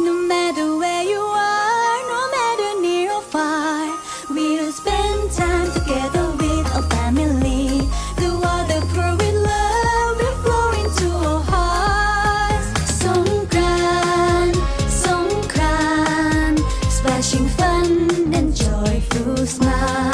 No matter where you are, no matter near or far, we'll spend time together with our family. The water pour with love will flow into our hearts. สงกรานต์สงกรานต์ splashing fun and joyful smile.